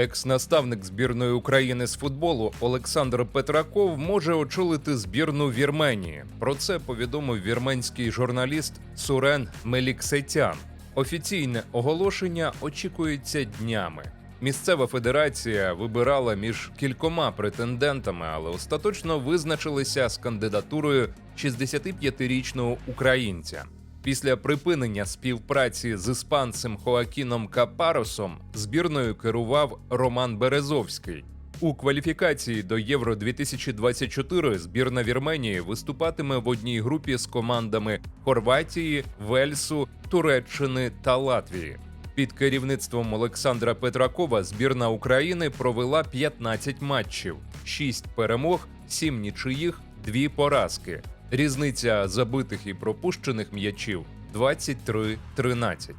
Екс-наставник збірної України з футболу Олександр Петраков може очолити збірну Вірменії. Про це повідомив вірменський журналіст Сурен Меліксетян. Офіційне оголошення очікується днями. Місцева федерація вибирала між кількома претендентами, але остаточно визначилися з кандидатурою 65-річного українця. Після припинення співпраці з іспанцем Хоакіном Капаросом збірною керував Роман Березовський. У кваліфікації до Євро 2024 збірна Вірменії виступатиме в одній групі з командами Хорватії, Вельсу, Туреччини та Латвії. Під керівництвом Олександра Петракова збірна України провела 15 матчів, 6 перемог, 7 нічиїх, 2 поразки. Різниця забитих і пропущених м'ячів 23-13.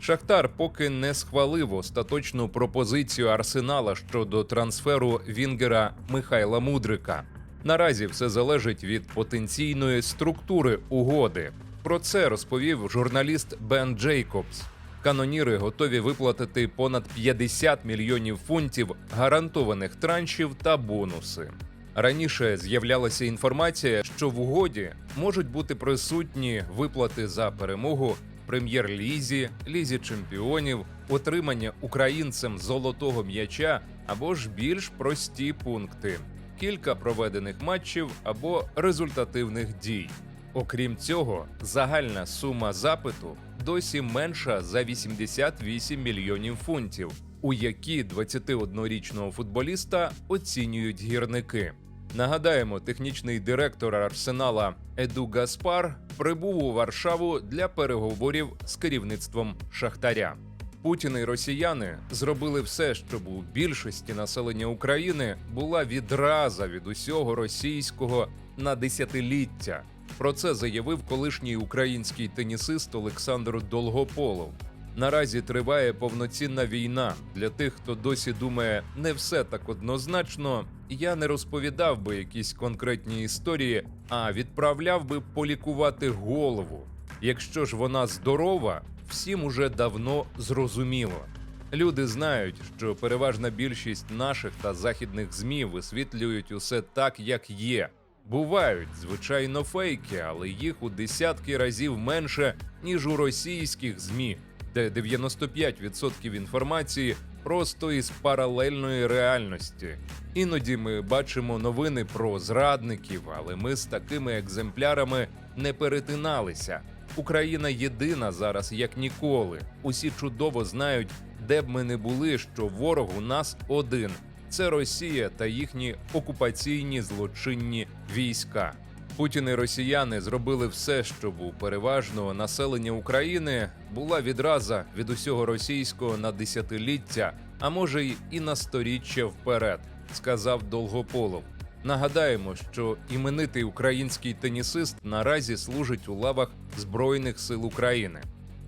Шахтар поки не схвалив остаточну пропозицію Арсенала щодо трансферу Вінгера Михайла Мудрика. Наразі все залежить від потенційної структури угоди. Про це розповів журналіст Бен Джейкобс. Каноніри готові виплатити понад 50 мільйонів фунтів гарантованих траншів та бонуси. Раніше з'являлася інформація, що в угоді можуть бути присутні виплати за перемогу прем'єр-лізі, лізі чемпіонів, отримання українцем золотого м'яча або ж більш прості пункти, кілька проведених матчів або результативних дій. Окрім цього, загальна сума запиту досі менша за 88 мільйонів фунтів, у які 21-річного футболіста оцінюють гірники. Нагадаємо, технічний директор Арсенала Еду Гаспар прибув у Варшаву для переговорів з керівництвом Шахтаря. Путін і росіяни зробили все, щоб у більшості населення України була відраза від усього російського на десятиліття. Про це заявив колишній український тенісист Олександр Долгополов. Наразі триває повноцінна війна. Для тих, хто досі думає, не все так однозначно. Я не розповідав би якісь конкретні історії, а відправляв би полікувати голову. Якщо ж вона здорова, всім уже давно зрозуміло. Люди знають, що переважна більшість наших та західних змі висвітлюють усе так, як є. Бувають, звичайно, фейки, але їх у десятки разів менше, ніж у російських змі, де 95% інформації просто із паралельної реальності. Іноді ми бачимо новини про зрадників, але ми з такими екземплярами не перетиналися. Україна єдина зараз як ніколи. Усі чудово знають, де б ми не були, що ворог у нас один це Росія та їхні окупаційні злочинні війська. Путін і росіяни зробили все, щоб у переважного населення України була відраза від усього російського на десятиліття, а може й і на сторіччя вперед, сказав Долгополов. Нагадаємо, що іменитий український тенісист наразі служить у лавах Збройних сил України.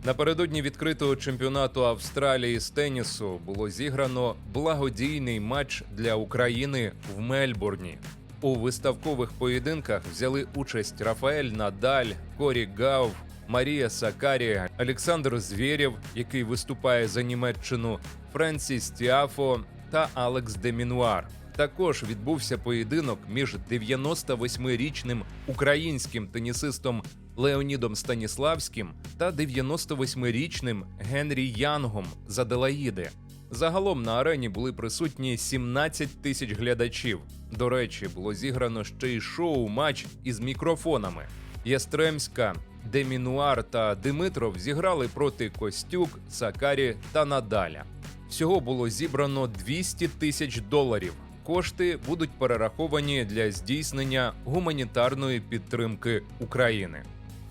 Напередодні відкритого чемпіонату Австралії з тенісу було зіграно благодійний матч для України в Мельбурні. У виставкових поєдинках взяли участь Рафаель Надаль, Корі Гаув, Марія Сакарі, Олександр Звєрєв, який виступає за Німеччину, Френсіс Тіафо та Алекс Демінуар. Також відбувся поєдинок між 98-річним українським тенісистом Леонідом Станіславським та 98-річним Генрі Янгом з Аделаїди. Загалом на арені були присутні 17 тисяч глядачів. До речі, було зіграно ще й шоу-матч із мікрофонами. Ястремська, Демінуар та Димитров зіграли проти Костюк, Сакарі та Надаля. Всього було зібрано 200 тисяч доларів. Кошти будуть перераховані для здійснення гуманітарної підтримки України.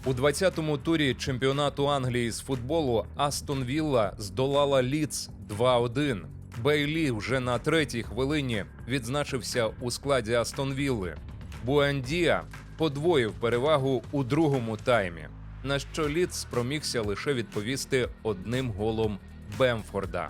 У 20-му турі чемпіонату Англії з футболу Астон Вілла здолала Ліц 2-1. Бейлі вже на третій хвилині відзначився у складі Астон Вілли. Буендія подвоїв перевагу у другому таймі, на що Ліц спромігся лише відповісти одним голом Бемфорда.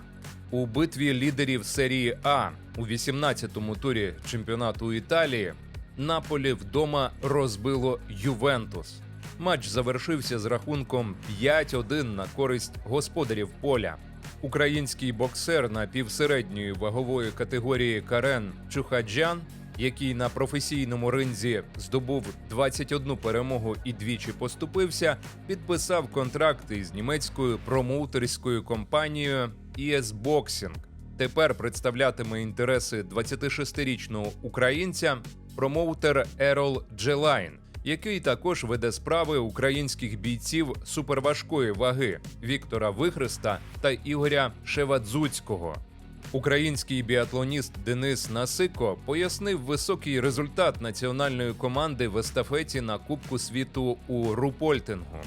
У битві лідерів серії А у 18-му турі чемпіонату Італії Наполі вдома розбило Ювентус. Матч завершився з рахунком 5-1 на користь господарів поля. Український боксер на півсередньої вагової категорії Карен Чухаджан, який на професійному ринзі здобув 21 перемогу і двічі поступився, підписав контракт із німецькою промоутерською компанією ES Boxing. Тепер представлятиме інтереси 26-річного українця промоутер Ерол Джелайн, який також веде справи українських бійців суперважкої ваги Віктора Вихреста та Ігоря Шевадзуцького. Український біатлоніст Денис Насико пояснив високий результат національної команди в естафеті на Кубку світу у Рупольтингу.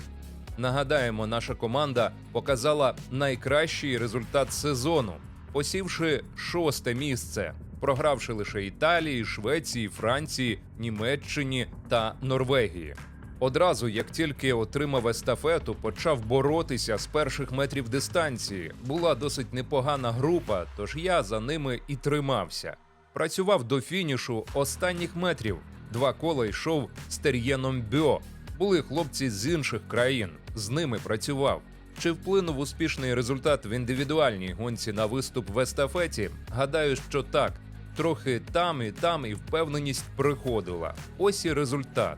Нагадаємо, наша команда показала найкращий результат сезону, посівши шосте місце, програвши лише Італії, Швеції, Франції, Німеччині та Норвегії. Одразу, як тільки отримав естафету, почав боротися з перших метрів дистанції. Була досить непогана група, тож я за ними і тримався. Працював до фінішу останніх метрів. Два кола йшов з Тер'єном Бьо. Були хлопці з інших країн, з ними працював. Чи вплинув успішний результат в індивідуальній гонці на виступ в естафеті? Гадаю, що так. Трохи там і там і впевненість приходила. Ось і результат.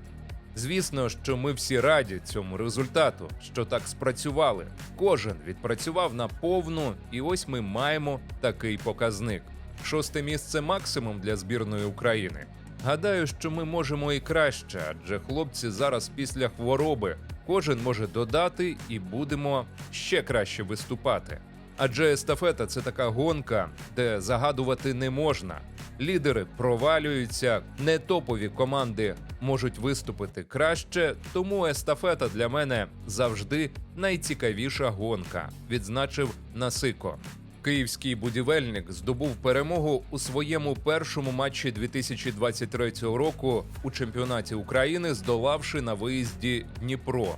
Звісно, що ми всі раді цьому результату, що так спрацювали. Кожен відпрацював на повну, і ось ми маємо такий показник. Шосте місце максимум для збірної України. Гадаю, що ми можемо і краще, адже хлопці зараз після хвороби кожен може додати і будемо ще краще виступати. Адже естафета це така гонка, де загадувати не можна. Лідери провалюються, не топові команди можуть виступити краще, тому естафета для мене завжди найцікавіша гонка, відзначив Насико. Київський будівельник здобув перемогу у своєму першому матчі 2023 року у чемпіонаті України, здолавши на виїзді Дніпро.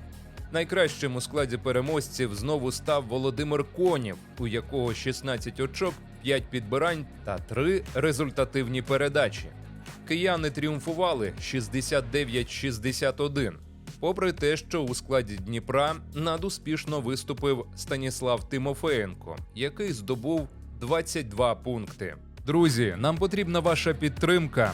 Найкращим у складі переможців знову став Володимир Конєв, у якого 16 очок, 5 підбирань та 3 результативні передачі. Кияни тріумфували 69-61. Попри те, що у складі Дніпра надуспішно виступив Станіслав Тимофеєнко, який здобув 22 пункти. Друзі, нам потрібна ваша підтримка.